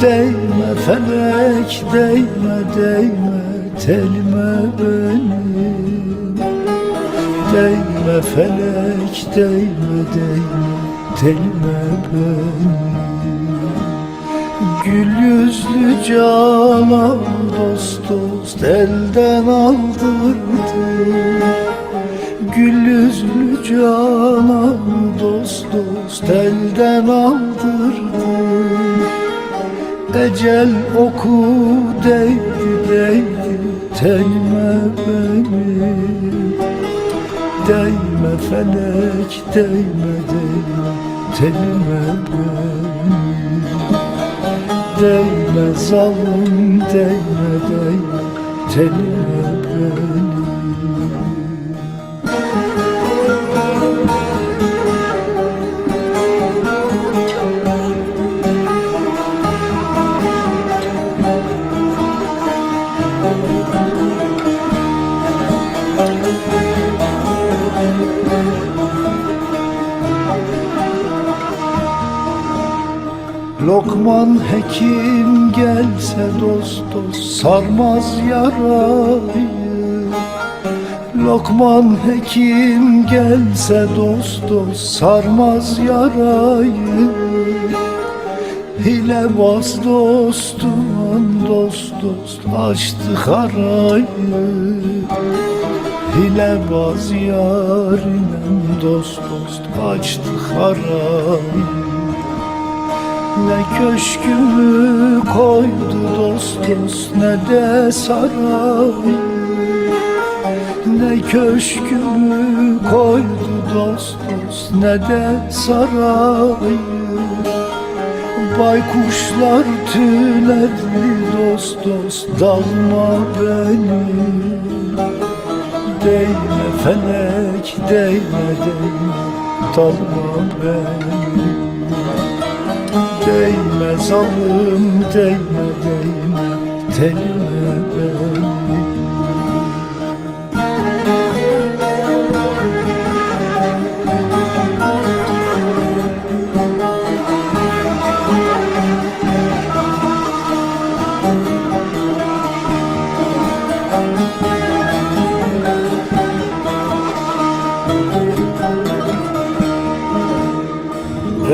Değme felek, değme, değme telime benim. Değme felek, değme, değme telime benim. Gül yüzlü canan dost dost elden aldırdı. Gül yüzlü canan dost dost elden aldırdı Ecel oku değdi değdi tenime benim Değme felek değme değme telime benim Değme zalim değme değme telime Hekim gelse dost dost sarmaz yarayı. Lokman hekim gelse dost dost sarmaz yarayı. Hilebaz dostum dost dost açtı harayı Hilebaz yarinem dost dost açtı harayı ne köşkümü koydu dost dost ne de saray. Ne köşkümü koydu dost dost ne de saray. Baykuşlar tüledi dost dost dalma benim Değme felek değme değme dalma benim Değme zalim değme değme telime benim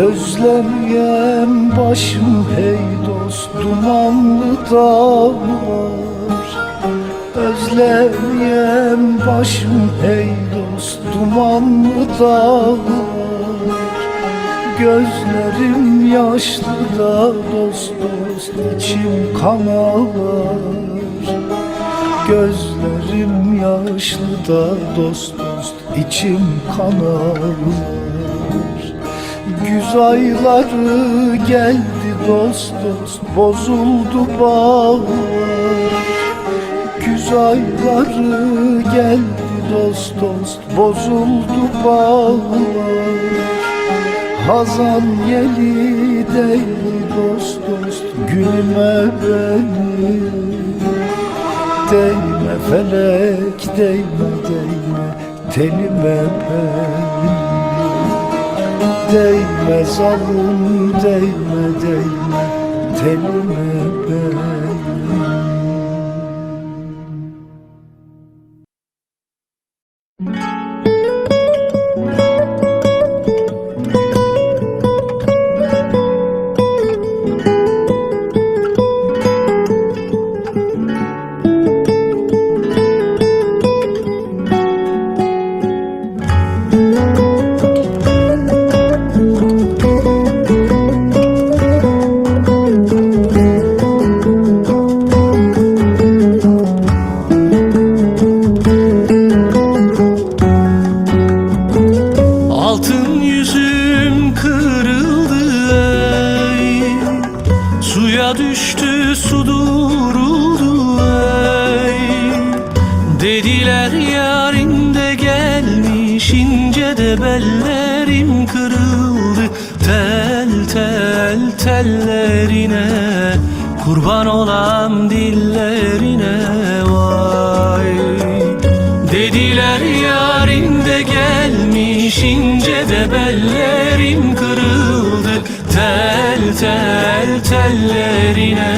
Özlemyem başım hey dost dumanlı dağlar. Özlemyem başım hey dost dumanlı dağlar. Gözlerim yaşlı da dost dost içim kan ağlar Gözlerim yaşlı da dost dost içim kan Güz ayları geldi dost dost bozuldu bağlar. Güz ayları geldi dost dost bozuldu bağlar. Hazan yeli değil dost dost gülme benim Değme felek değme değme telime benim Değme zalim değme değme. Telime benim tellerim kırıldı Tel tel tellerine. Kurban olan dillerine vay. Dediler yarim de gelmiş ince de bellerim kırıldı. Tel tel tellerine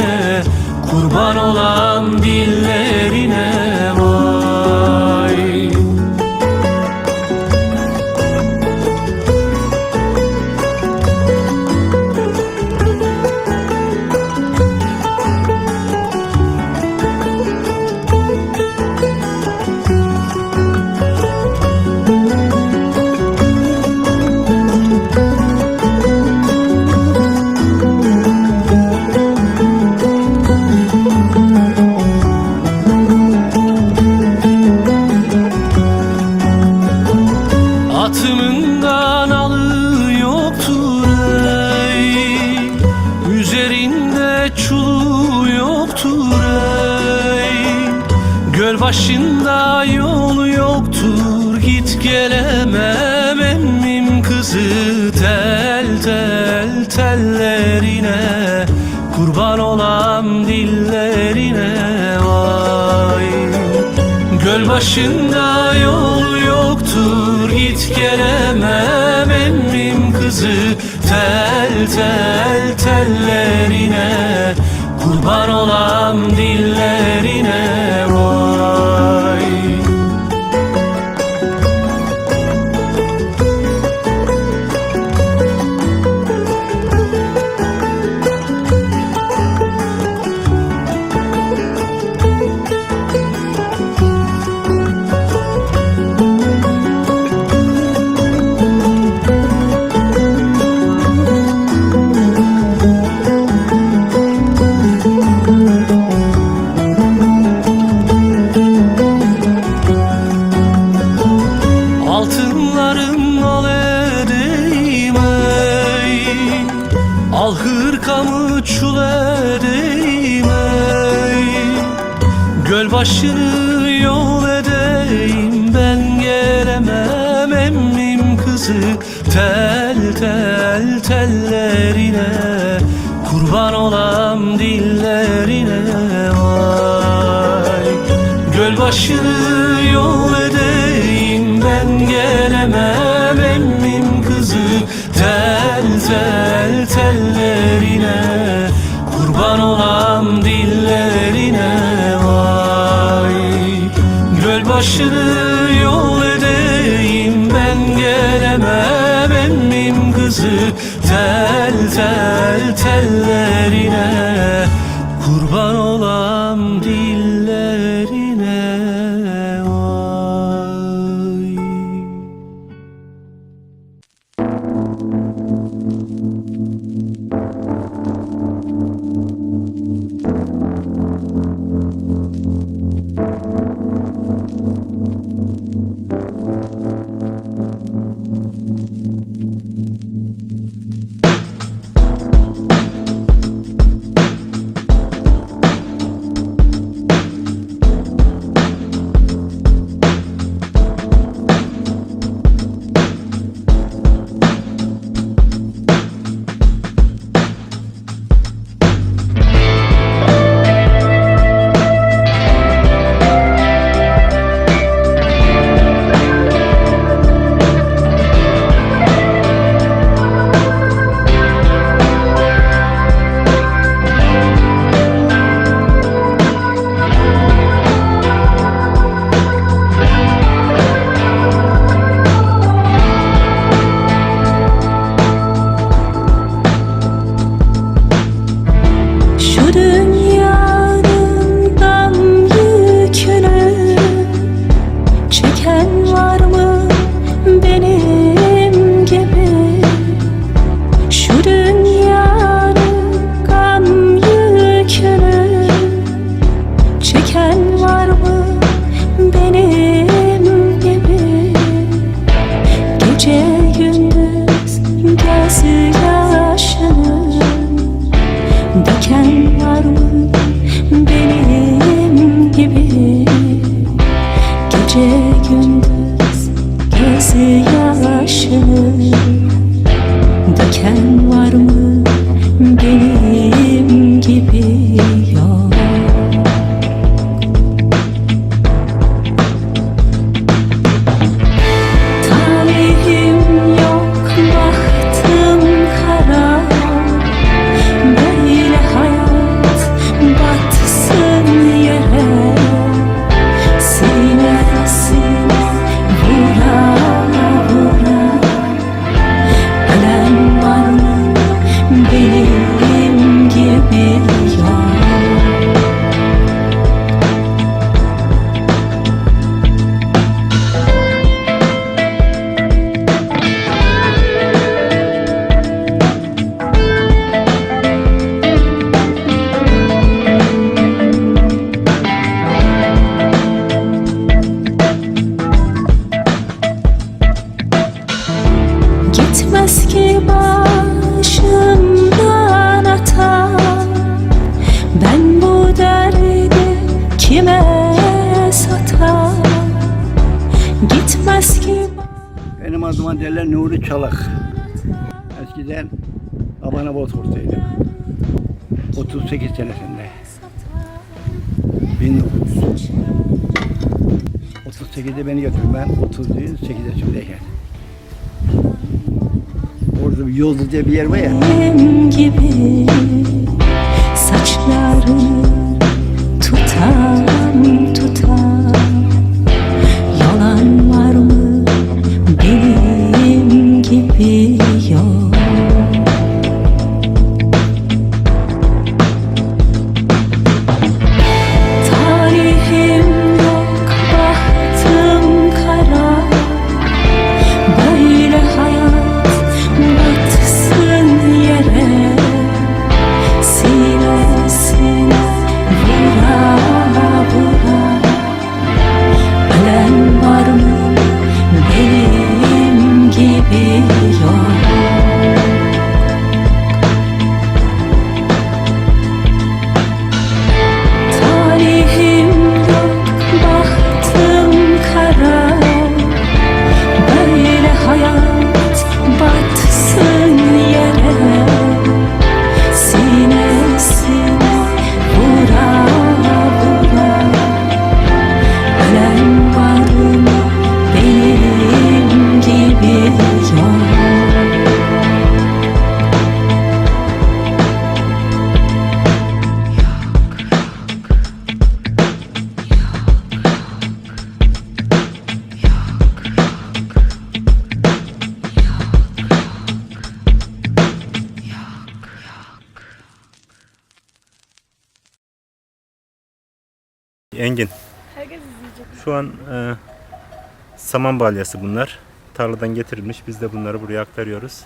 Kurban olan dillerine. başında yol yoktur Git gelemem emrim kızı. Tel tel tellerine Kurban olam diye güzel tellerine Kurban olam dillerine vay. Göl başını yol Bir Yoldu diye bir yer var ya. Benim gibi saçlarını tutan e, saman balyası bunlar. Tarladan getirilmiş. Biz de bunları buraya aktarıyoruz.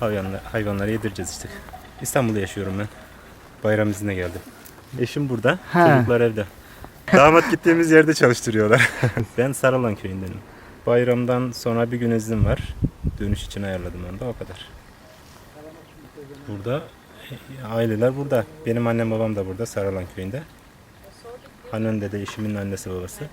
Hayvanlar, hayvanlara yedireceğiz işte. İstanbul'da yaşıyorum ben. Bayram izine geldim. Eşim burada. Ha. Çocuklar evde. Damat gittiğimiz yerde çalıştırıyorlar. ben Saralan köyündenim. Bayramdan sonra bir gün iznim var. Dönüş için ayarladım onu da o kadar. Burada e, aileler burada. Benim annem babam da burada Saralan köyünde. Hanön dede eşimin annesi babası.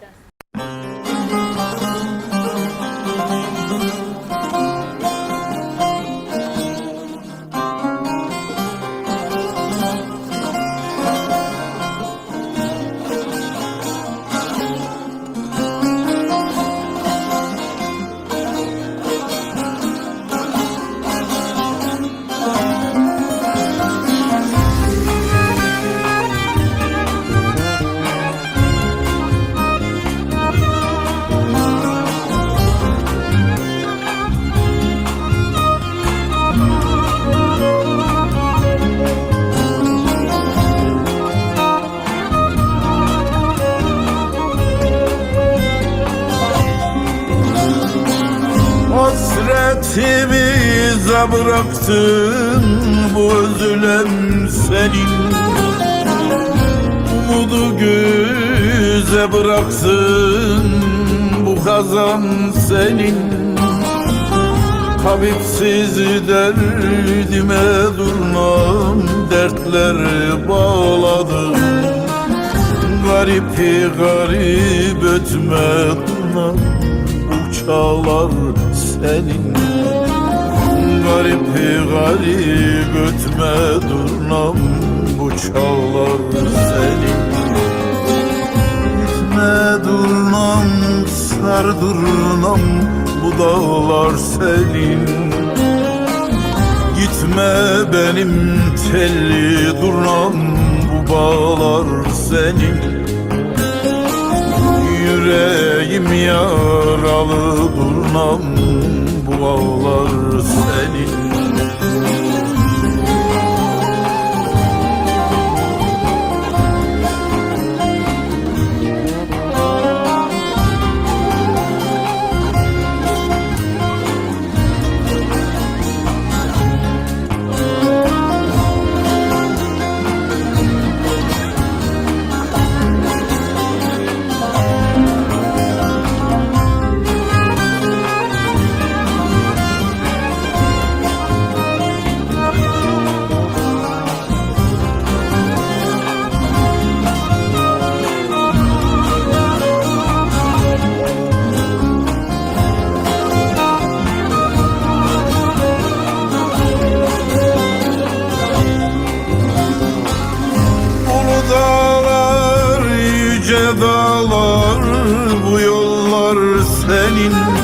Hasretimize bıraktın bu özlem senin. Umudu göze bıraksın bu kazan senin. Tabipsiz derdime durmam dertler bağladım Garip garip ötme durmam uçalar senin Garip garip ötme durnam bu çağlar senin Gitme durnam sar durnam bu dağlar senin. Gitme benim telli durnam bu bağlar senin. Yüreğim yaralı durnam bu ağlar senin senin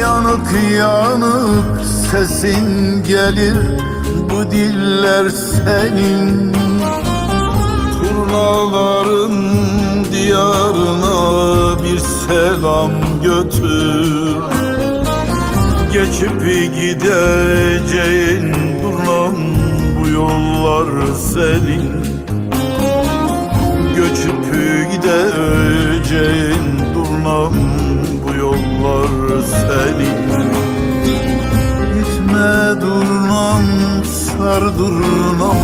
Yanık yanık sesin gelir Bu diller senin. Turnaların diyarına bir selam götür. Geçip gideceğin durnan bu yollar senin. Göçüp gideceğin senin Gitme durnam sar durnam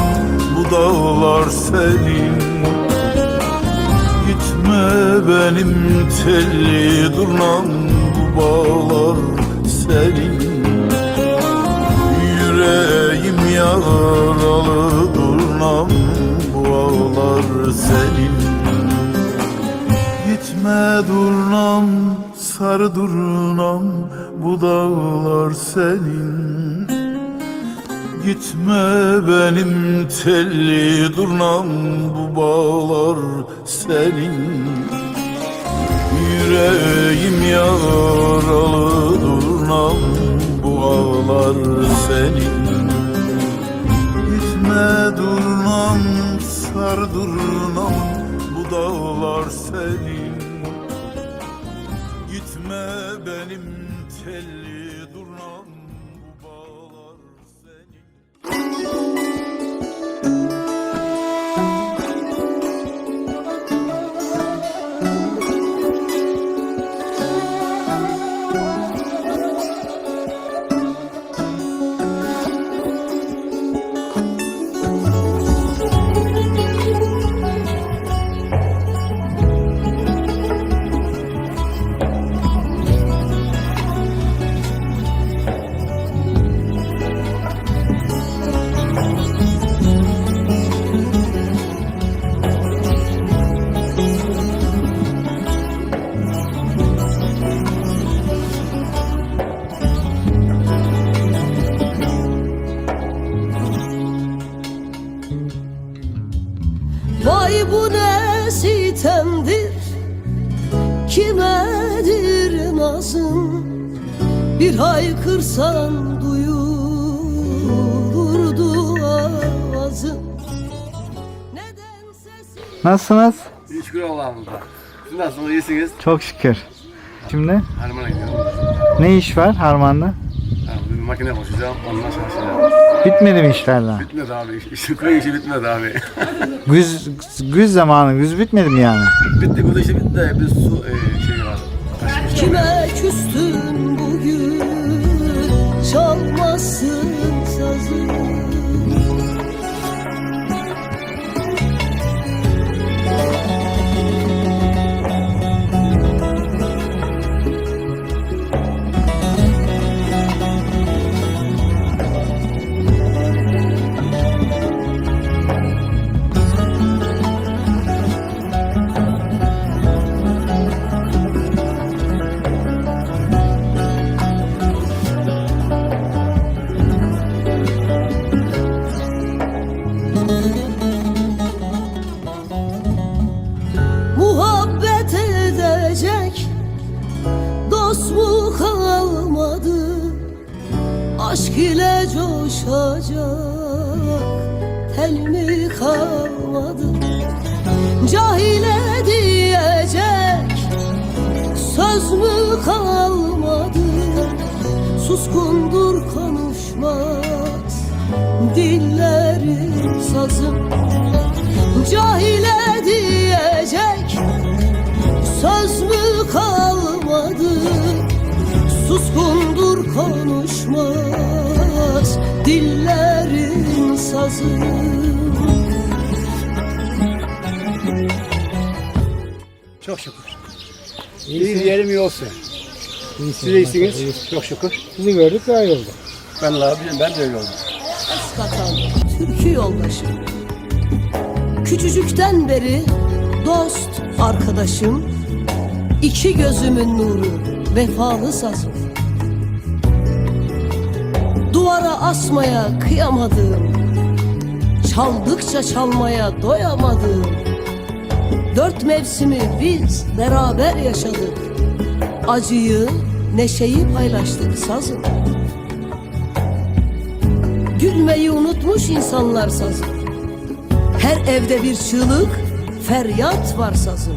bu dağlar senin. Gitme benim telli durnam bu bağlar senin. Yüreğim yaralı durnam bu ağlar senin. Gitme durnam sar durnam bu dağlar senin. Gitme benim telli durnam bu bağlar senin. Yüreğim yaralı durnam bu ağlar senin. Gitme durnam sar bu dağlar senin Kimedir nazım Bir haykırsan duyulurdu avazım Nasılsınız? İyi şükür Allah'ımıza. Siz nasılsınız? İyisiniz? Çok şükür. Şimdi Harman'a gidiyorum. ne iş var Harman'da? Ha, bir makine koşacağım. Ondan çalışacağım. Bitmedi mi işlerden? Bitmedi abi. İş, iş, köy işi bitmedi abi. Güz, güz zamanı, güz bitmedi mi yani? bitti. Bu da işi bitti. de Bir su e. Kime küstün sazı Çok şükür. İyi diyelim iyi olsun. Siz de iyisiniz. Çok şükür. Sizi gördük daha iyi oldu. Ben, de- ben de öyle oldum. Katan türkü yoldaşım Küçücükten beri dost arkadaşım iki gözümün nuru vefalı sazım Duvara asmaya kıyamadığım Çaldıkça çalmaya doyamadığım Dört mevsimi biz beraber yaşadık. Acıyı, neşeyi paylaştık sazım. Gülmeyi unutmuş insanlar sazım. Her evde bir çığlık, feryat var sazım.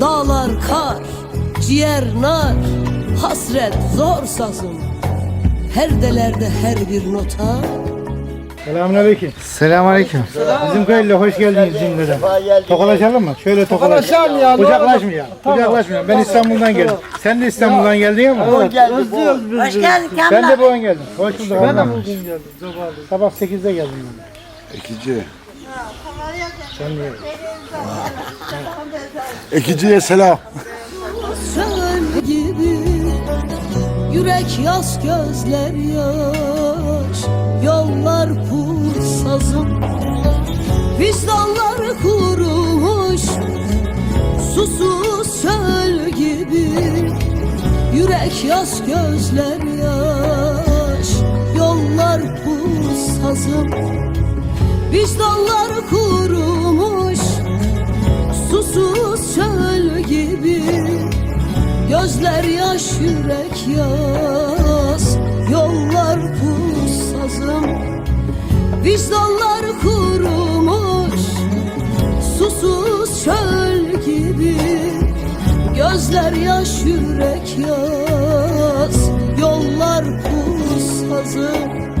Dağlar kar, ciğer nar, hasret zor sazım. Her delerde her bir nota, Selamünaleyküm. Selamünaleyküm. Bizim köylüye hoş geldiniz cümleden. Tokalaşalım mı? Şöyle tokalaş. Tokalaşalım ya, Kucaklaşmayalım. Kucaklaşmayalım. Ben İstanbul'dan geldim. Sen de İstanbul'dan geldin ama. Özlüyoruz biz. Hoş geldin Ben de bu an geldim. Hoş bulduk. Ben de bugün geldim. Sabah 8'de geldim ben. Ekici. Sen niye? Ekiciye selam. Gibi Yürek yaz gözler yaş Yollar pur sazım Vicdanlar kurumuş Susuz söl gibi Yürek yaz gözler yaş. Yollar pur sazım Vicdanlar kurumuş Susuz çöl gibi Gözler yaş yürek yaz Vicdanlar kurumuş Susuz çöl gibi. Gözler yaş yürek yaz Yollar pussazım Bizim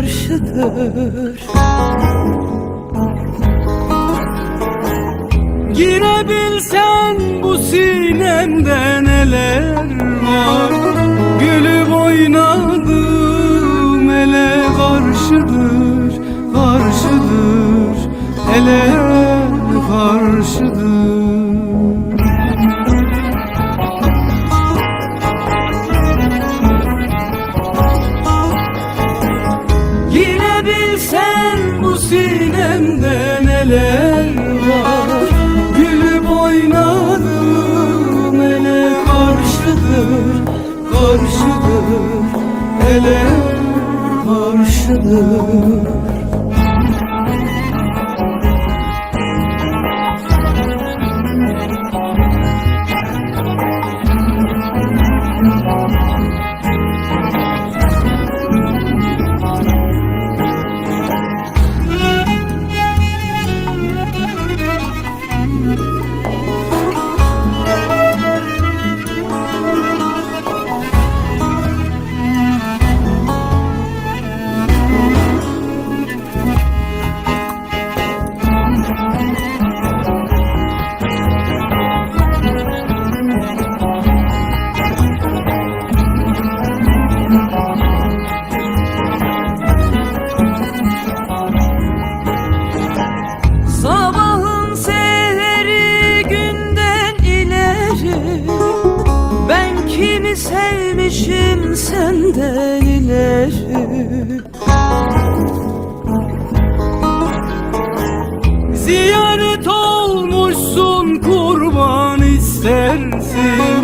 karşıdır. Girebilsen bu sinemde neler var? Gülüp oynadım ele karşıdır Karşıdır. Ele karşıdır ele karşıdır kurban istersin.